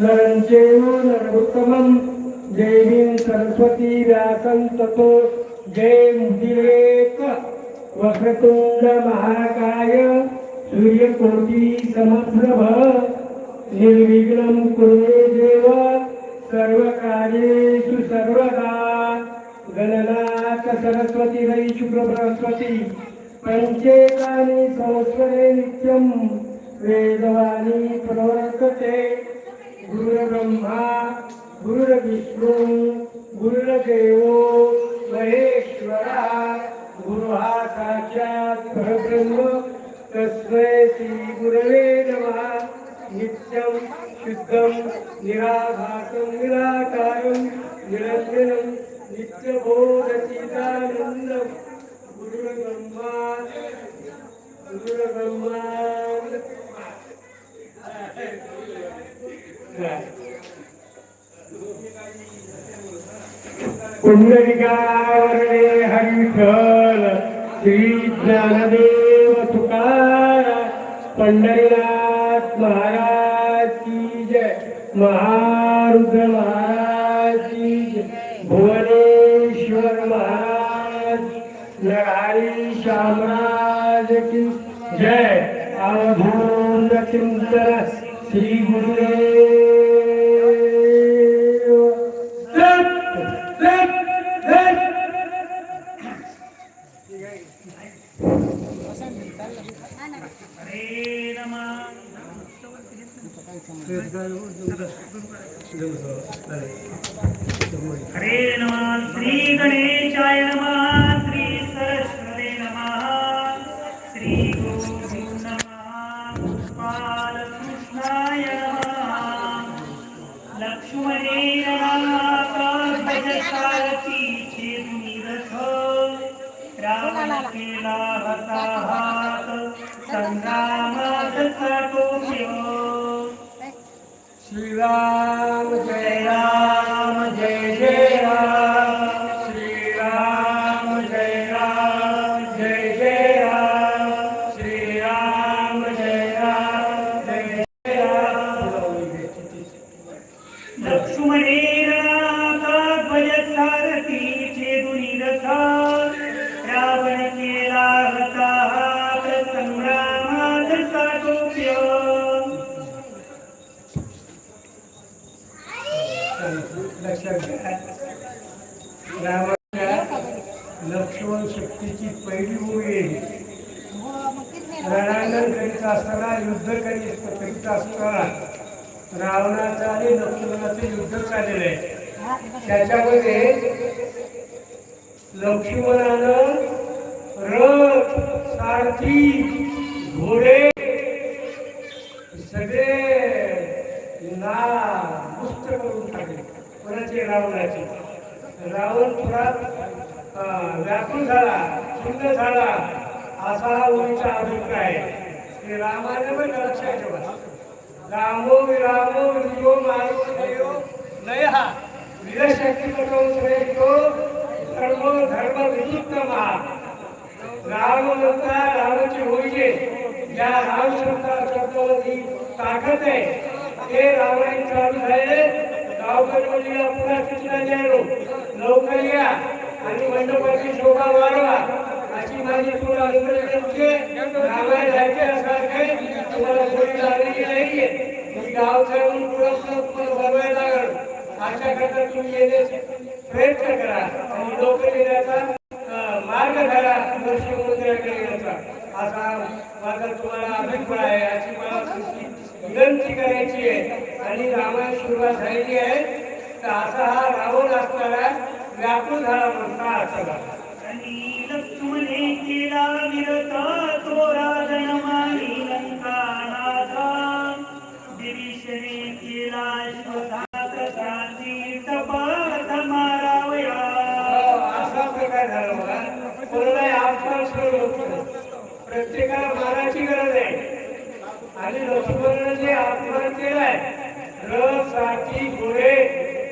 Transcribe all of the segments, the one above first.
नरञ्चेव नरोत्तमं देवीं सरस्वती व्यासं ततो। जयमुदिरेक वक्रतुण्ड महाकाय सूर्यकोटि समप्रभ निर्विघ्नं कुरुते देव। सर्वकार्येषु सर्वदा। गणनाथ सरस्वती रवि शुक्र पञ्चेतानि संस्करे नित्यं वेदवाणी प्रवर्तते। गुरुर्ब्रह्मा गुरुर्विष्णू गुरुर्देव महेश्वरा गुरु हा साक्षात परब्रह्म तस्मै श्री गुरवे नमः. नित्यं शुद्धं निराभासं निराकारं निरञ्जनं नित्यबोधचिदानन्दं. गुरुर्ब्रह्मा गुरुर्ब्रह्मा पुंडलिकावरणे हरिठल श्री ज्ञानदेव तुकार पंढरीनाथ महाराज की जय महारुद्र महाराज की जय भुवनेश्वर महाराज नरहरी शामराज की जय अवधूत चिंतन श्री गुरुदेव हरे नमः श्री गणेशाय नमः श्री सरस्वते नमः श्री गोविंद नमः बालकृष्णाय नमः लक्ष्मणे सारथी चिरथ रावण केला हता संग्रामात साठोप्यो श्रीराम जय राम जय जय राम श्रीराम जय राम जय जय राम श्रीराम जय राम जय जय राम लक्ष्मणे लक्षात घ्या रामाच्या लक्ष्मण शक्तीची पहिली मुळे रणांगण करीत असताना युद्ध करीत करीत असताना रावणाचं आणि लक्ष्मणाचं युद्ध चाललेलं आहे. त्याच्यामध्ये लक्ष्मणानं रथ सारथी घोडे सगळे ना मुक्त करून टाकले. कोणाचे रावणाचे. रावण थोडा अं, व्याकुळ झाला सुंदर झाला. असा हा ओळीचा अभिप्राय आहे. रामाने पण लक्षात ठेवा रामो विरामो विजयो मारुदेयो नयहा. वीरशक्ती पटवून श्रेयो धर्म धर्म महा राम म्हणता रामाची होईजे या राम शब्दा शब्दावरती ताकद आहे. ते रामायण चालू झाले गावकरी मुलीला पुन्हा सूचना द्यायलो लवकर या आणि मंडपाची शोभा वाढवा. अशी माझी तुला विनंती रामायण जायचे असल्याचे तुम्हाला थोडी लागलेली नाहीये. मी गावकऱ्यांनी पुरस्कार पुढं तुम्हाला बनवायला लागल. अशा करता तुम्ही येण्याचे प्रयत्न करा आणि लवकर येण्याचा मार्ग धरा दर्शन मंदिराकडे येण्याचा असा माझा तुम्हाला अभिप्राय आहे अशी मला विनंती करायची आहे. आणि रामायण सुरुवात झालेली आहे. तर असा हा रावण असणारा व्याकुळ झाला म्हणता असा आणि लक्ष्मणे केला विरता रथ साथी घोडे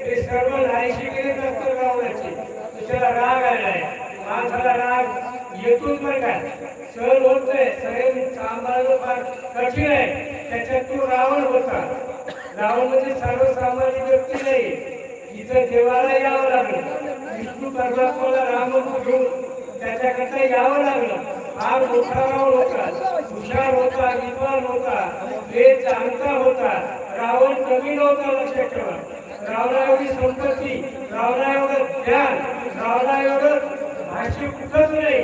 ते सर्व नाहीशी केले नंतर रावणाचे तुझ्याला राग आलाय माणसाला राग येतोच पण काय सहज होत नाही. सहन सांभाळणं फार कठीण आहे. त्याच्यात तो रावण होता. रावण म्हणजे सर्वसामान्य व्यक्ती नाही. इथं देवाला यावं लागलं. विष्णू परमात्माला राम घेऊन त्याच्याकरता यावं लागलं. फार मोठा रावण होता. हुशार होता विद्वान होता. वेद जाणता होता. रावण कमी नव्हता लक्षात ठेवा. रावणा एवढी संपत्ती रावणा एवढं ज्ञान रावणा एवढं भाषे कुठंच नाही.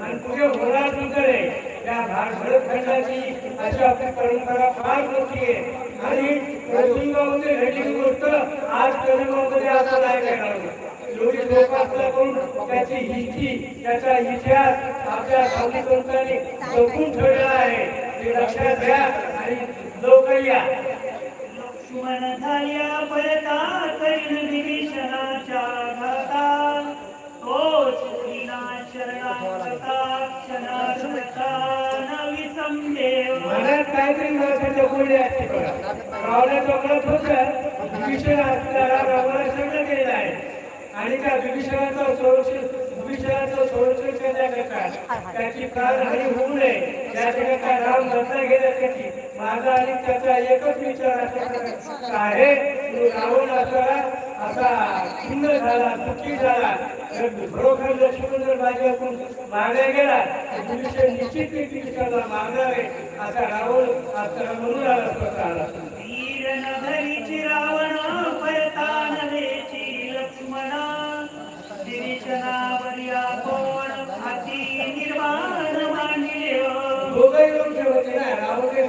आणि तुझे होणार सुद्धा नाही. त्या भारतखंडाची अशी आपली परंपरा फार मोठी आहे. आणि प्रसंगामध्ये घडलेली गोष्ट आज कलिंगामध्ये आता नाही करणार एवढी जोपासना करून त्याची हिस्ट्री त्याचा इतिहास आपल्या साधू संतांनी जपून ठेवलेला आहे. ते लक्षात घ्या आणि लोक या. मन झाल्या परता कैन विभीषणाच्या घाता. तो सुखीना शरणागता क्षणागता मनात काहीतरी असते बघा. होतं विभीषण असणारा रावणा आहे. आणि त्या विभीषणाचं संरक्षण विभीषणाचं संरक्षण करण्याकरता त्याची प्राणहानी होऊ नये. याच्याकरता राम दत्ता घेण्यासाठी माझा आणि त्याचा एकच विचार असला आहे तू रावण असा. असा खिन्न झाला दुःखी झाला. खरोखर लक्ष्मण जर माझ्याकडून मारला गेला तर निश्चित ते विभीषणाला मारणार आहे? असा रावण आता म्हणून आला स्वतःला. वीर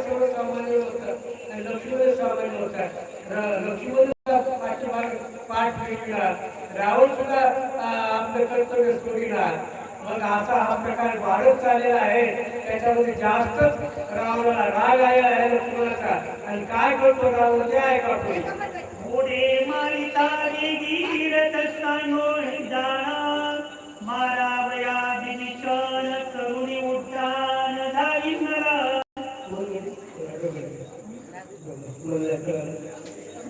सर्वसामान्य होतं. आणि लक्ष्मण सामान्य होता. र- लक्ष्मण पाठीमाग पाठ फेकला. रावण सुद्धा आपलं कर्तव्य सोडिला. मग असा हा प्रकार वाढत चाललेला आहे. त्याच्यामध्ये जास्तच रावणाला राग आलेला आहे लक्ष्मणाचा आणि काय करतो रावण? ते ऐका पुढे. पुढे मारिता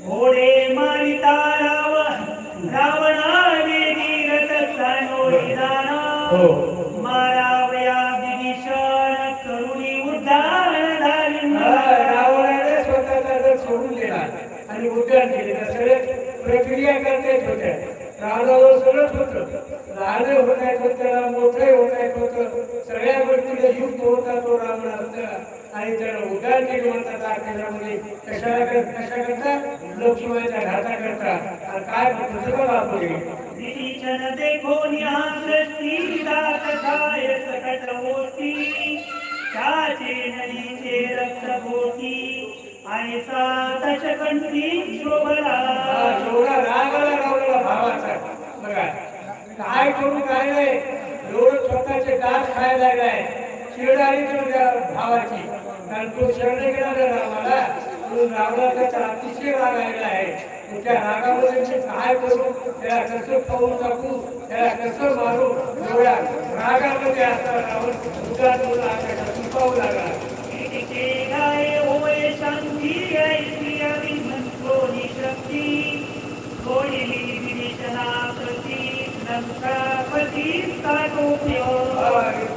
घोडे मारिता रावण रावणाने गिरत सांगोळी जाणा हो. मारावया दिनिशन करुणी उड्डाण झाली रावणाने स्वतःचा सोडून दिला. आणि उड्डाण केले. सगळे प्रक्रिया करतायत होत्या. रावणावर सगळंच होतं. लहान होत आहेत त्याला मोठे आहेत होतं. सगळ्या गोष्टीला युक्त होता तो रावण होता आणि त्याला उड्डाण केलं म्हणतात त्याच्यामध्ये कशाला कशा करता लक्ष्मणाच्या घाता करता काय पुढे विभीषण देखो सकट होती? त्याचे नळीचे रक्त होती. ऐसा दशकंठी शोभला. एवढा राग आला रावणाला भावाचा. बघा काय करू काय नाही एवढं स्वतःचे दात खायला लागलाय तर त्या भावाची. कारण तो शरण गेला रामाला म्हणून रावणा त्याचा अतिशय राग आलेला आहे. त्या रागामध्ये मी काय करू त्याला कसं खाऊन टाकू त्याला कसं मारू एवढ्या रागामध्ये असा रावण उदार आकाशातून पाहू लागला. शांती ऐसी अभिमंत्रोनी शक्ती सोडिली विभीषणा प्रती लंकापती साठोप्यो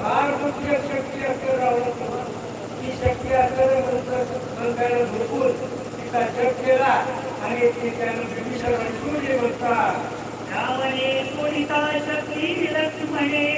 फार मोठी शक्ती असते रावण ती शक्ती असल्यानंतर त्यानं भरपूर तिचा जप केला आणि ती त्यानं विभीषण ऐश्वर्य म्हणतात रावणे कोणिता शक्ती लक्ष्मणे?